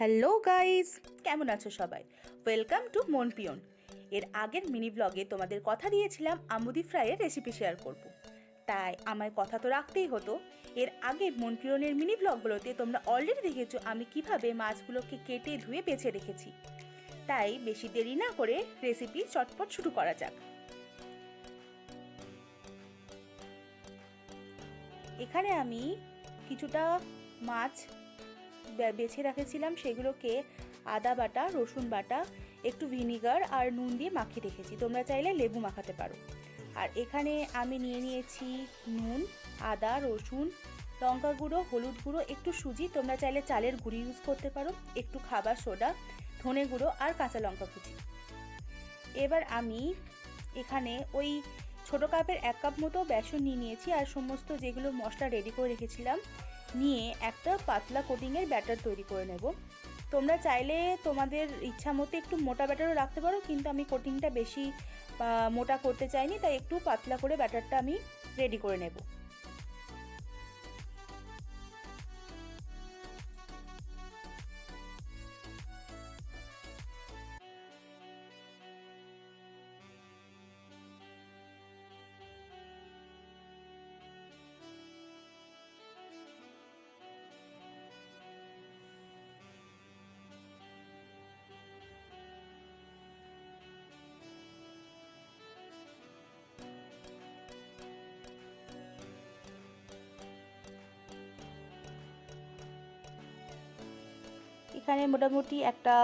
Hello guys, কেমন আছো সবাই? ওয়েলকাম টু মন পিয়ন এর আগের মিনি ব্লগে তোমাদের কথা দিয়েছিলাম আমুদি ফ্রাইয়ের রেসিপি শেয়ার করব। তাই আমার কথা তো রাখতেই হতো। এর আগে মন পিয়নের মিনি ব্লগগুলোতে তোমরা অলরেডি দেখেছ আমি কীভাবে মাছগুলোকে কেটে ধুয়ে বেছে রেখেছি। তাই বেশি দেরি না করে রেসিপি চটপট শুরু করা যাক। এখানে আমি কিছুটা মাছ বেছে রেখেছিলাম সেগুলোকে আদা বাটা, রসুন বাটা, একটু ভিনিগার আর নুন দিয়ে মাখিয়ে রেখেছি। তোমরা চাইলে লেবু মাখাতে পারো। আর এখানে আমি নিয়ে নিয়েছি নুন, আদা, রসুন, লঙ্কা গুঁড়ো, হলুদ গুঁড়ো, একটু সুজি। তোমরা চাইলে চালের গুঁড়ি ইউজ করতে পারো। একটু খাবার সোডা, ধনে গুঁড়ো আর কাঁচা লঙ্কা কুচি। এবার আমি এখানে ওই ছোটো কাপের এক কাপ মতো বেসন নিয়ে নিয়েছি। আর সমস্ত যেগুলো মশলা রেডি করে রেখেছিলাম নিয়ে একটা পাতলা কোটিংয়ের ব্যাটার তৈরি করে নেব। তোমরা চাইলে তোমাদের ইচ্ছা মতো একটু মোটা ব্যাটারও রাখতে পারো, কিন্তু আমি কোটিংটা বেশি মোটা করতে চাইনি, তাই একটু পাতলা করে ব্যাটারটা আমি রেডি করে নেব। এখানে মোটামুটি একটা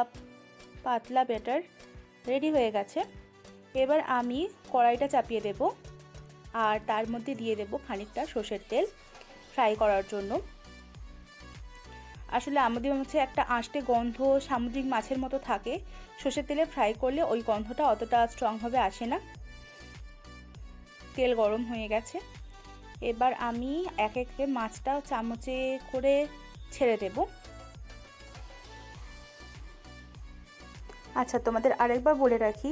পাতলা ব্যাটার রেডি হয়ে গেছে। এবার আমি কড়াইটা চাপিয়ে দেব আর তার মধ্যে দিয়ে দেব খানিকটা সর্ষের তেল ফ্রাই করার জন্য। আসলে আমাদের হচ্ছে একটা আঁশটে গন্ধ সামুদ্রিক মাছের মতো থাকে। সর্ষের তেলে ফ্রাই করলে ওই গন্ধটা অতটা স্ট্রংভাবে আসে না। তেল গরম হয়ে গেছে। এবার আমি এক এক মাছটা চামচে করে ছেড়ে দেবো। আচ্ছা তোমাদের আরেকবার বলে রাখি,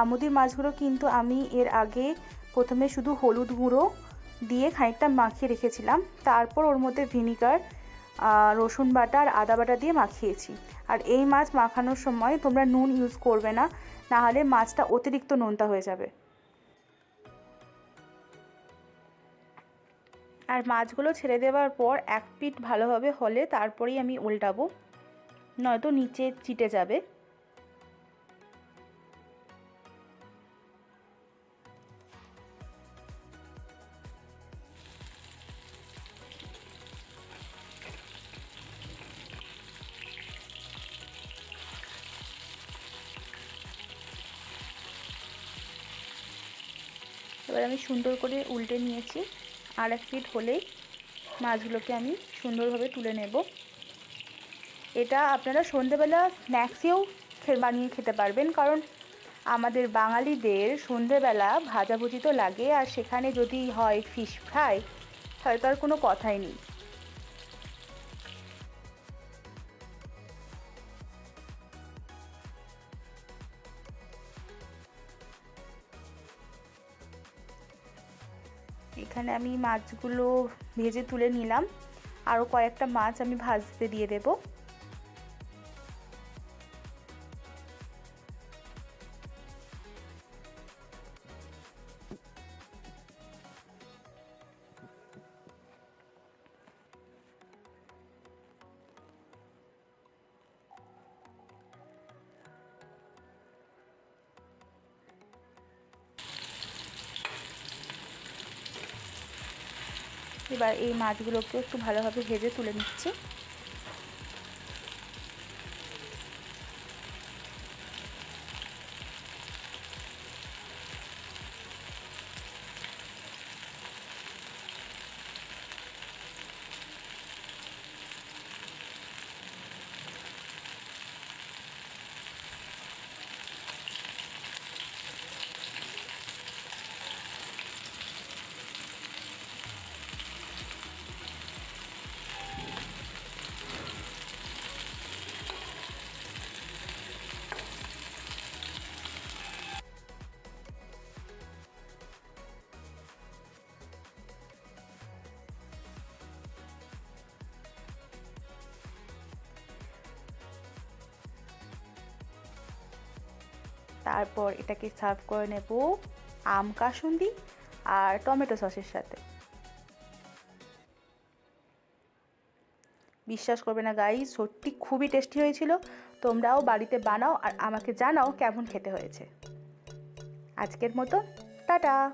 আমুদির মাছগুলো কিন্তু আমি এর আগে প্রথমে শুধু হলুদ গুঁড়ো দিয়ে খানিকটা মাখিয়ে রেখেছিলাম। তারপর ওর মধ্যে ভিনিগার রসুন বাটা আর আদা বাটা দিয়ে মাখিয়েছি। আর এই মাছ মাখানোর সময় তোমরা নুন ইউজ করবে না, নাহলে মাছটা অতিরিক্ত নোনতা হয়ে যাবে। আর মাছগুলো ছেড়ে দেওয়ার পর এক পিঠ ভালোভাবে হলে তারপরেই আমি উল্টাবো, নয়তো নিচে চিটে যাবে। এবার আমি সুন্দর করে উল্টে নিয়েছি আর এক ফিট হলেই মাছগুলোকে আমি সুন্দরভাবে তুলে নেব। এটা আপনারা সন্ধেবেলা স্ন্যাক্সেও বানিয়ে খেতে পারবেন, কারণ আমাদের বাঙালিদের সন্ধেবেলা ভাজাভুজি তো লাগে, আর সেখানে যদি হয় ফিশ ফ্রাই হয়তো আর কোনো কথাই নেই। এখানে আমি মাছগুলো ভেজে তুলে নিলাম। আরও কয়েকটা মাছ আমি ভাজতে দিয়ে দেব। এবার এই মাছগুলোকে একটু ভালোভাবে ভেজে তুলে নিচ্ছি। তারপর এটাকে সার্ভ করে নেব আম, কাসুন্দি আর টমেটো সসের সাথে। বিশ্বাস করবে না গাই সত্যি খুবই টেস্টি হয়েছিল। তোমরাও বাড়িতে বানাও আর আমাকে জানাও কেমন খেতে হয়েছে। আজকের মতো, টাটা!